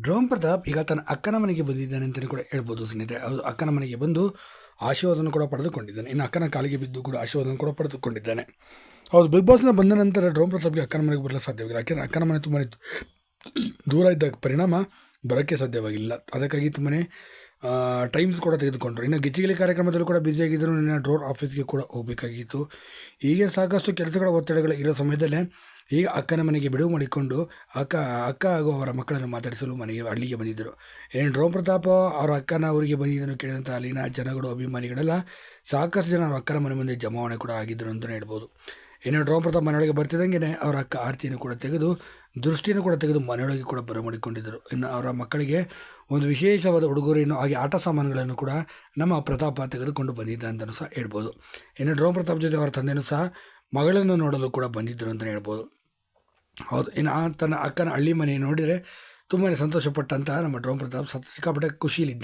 Drone Pratap ಈಗ ತನ್ನ ಅಕ್ಕನ ಮನೆಗೆ ಬಂದಿದ್ದಾನೆ ಅಂತಲೇ ಕೂಡ ಹೇಳ್ಬೋದು ಸ್ನೇಹಿತರೆ. ಅದು ಅಕ್ಕನ ಮನೆಗೆ ಬಂದು ಆಶೀರ್ವಾದನ ಕೂಡ ಪಡೆದುಕೊಂಡಿದ್ದಾನೆ. ಇನ್ನು ಅಕ್ಕನ ಕಾಲಿಗೆ ಬಿದ್ದು ಕೂಡ ಆಶೀರ್ವಾದನ ಕೂಡ ಪಡೆದುಕೊಂಡಿದ್ದಾನೆ. ಹೌದು, ಬಿಗ್ ಬಾಸ್ನ ಬಂದ ನಂತರ ಡ್ರೋಮ್ ಪ್ರತಾಪ್ಗೆ ಅಕ್ಕನ ಮನೆಗೆ ಬರಲು ಸಾಧ್ಯವಾಗಿಲ್ಲ ಯಾಕೆಂದರೆ ಅಕ್ಕನ ಮನೆ ತುಂಬಾ ದೂರ ಇದ್ದ ಪರಿಣಾಮ ಬರೋಕ್ಕೆ ಸಾಧ್ಯವಾಗಿಲ್ಲ. ಅದಕ್ಕಾಗಿ ತುಂಬಾ ಟೈಮ್ಸ್ ಕೂಡ ತೆಗೆದುಕೊಂಡ್ರು. ಇನ್ನು ಗಿಚ್ಚಿಗಿಲಿ ಕಾರ್ಯಕ್ರಮದಲ್ಲೂ ಕೂಡ ಬ್ಯುಸಿಯಾಗಿದ್ದರು ನಿನ್ನ ಡ್ರೋರ್ ಆಫೀಸ್ಗೆ ಕೂಡ ಹೋಗಬೇಕಾಗಿತ್ತು. ಹೀಗೆ ಸಾಕಷ್ಟು ಕೆಲಸಗಳ ಒತ್ತಡಗಳು ಇರೋ ಸಮಯದಲ್ಲೇ ಈಗ ಅಕ್ಕನ ಮನೆಗೆ ಬಿಡುವು ಮಾಡಿಕೊಂಡು ಅಕ್ಕ ಅಕ್ಕ ಹಾಗೂ ಅವರ ಮಕ್ಕಳನ್ನು ಮಾತಾಡಿಸಲು ಮನೆಗೆ ಹಳ್ಳಿಗೆ ಬಂದಿದ್ದರು. ಏನು ಡ್ರೋಮ್ ಪ್ರತಾಪ ಅವರ ಅಕ್ಕನ ಅವರಿಗೆ ಬಂದಿದ್ದನ್ನು ಕೇಳಿದಂಥ ಅಲ್ಲಿನ ಜನಗಳು, ಅಭಿಮಾನಿಗಳೆಲ್ಲ ಸಾಕಷ್ಟು ಜನ ಅವರ ಅಕ್ಕನ ಮನೆ ಮುಂದೆ ಜಮಾವಣೆ ಕೂಡ ಆಗಿದ್ದರು ಅಂತಲೇ ಹೇಳ್ಬೋದು. ಇನ್ನು ಡ್ರೋಮ್ ಪ್ರತಾಪ್ ಮನೆಯೊಳಗೆ ಬರ್ತಿದ್ದಂಗೆ ಅವರ ಅಕ್ಕ ಆರತಿಯನ್ನು ಕೂಡ ತೆಗೆದು, ದೃಷ್ಟಿಯನ್ನು ಕೂಡ ತೆಗೆದು ಮನೆಯೊಳಗೆ ಕೂಡ ಬರಮಾಡಿಕೊಂಡಿದ್ದರು. ಇನ್ನು ಅವರ ಮಕ್ಕಳಿಗೆ ಒಂದು ವಿಶೇಷವಾದ ಉಡುಗೊರೆಯನ್ನು, ಹಾಗೆ ಆಟ ಸಾಮಾನುಗಳನ್ನು ಕೂಡ ನಮ್ಮ ಪ್ರತಾಪ ತೆಗೆದುಕೊಂಡು ಬಂದಿದ್ದ ಅಂತಲೂ ಸಹ ಹೇಳ್ಬೋದು. ಇನ್ನು ಡ್ರೋನ್ ಪ್ರತಾಪ್ ಜೊತೆ ಅವರ ತಂದೆಯೂ ಸಹ ಮಗಳನ್ನು ನೋಡಲು ಕೂಡ ಬಂದಿದ್ದರು ಅಂತಲೇ ಹೇಳ್ಬೋದು. ಹೌದು, ಇನ್ನು ಆ ತನ್ನ ಅಕ್ಕನ ಹಳ್ಳಿ ಮನೆ ನೋಡಿದರೆ ತುಂಬಾ ಸಂತೋಷಪಟ್ಟಂತಹ ನಮ್ಮ ಡ್ರೋಮ್ ಪ್ರತಾಪ್ ಸತ್ ಸಿಕ್ಕಾಪಟ್ಟೆ ಖುಷಿಯಲ್ಲಿದ್ದಾನೆ.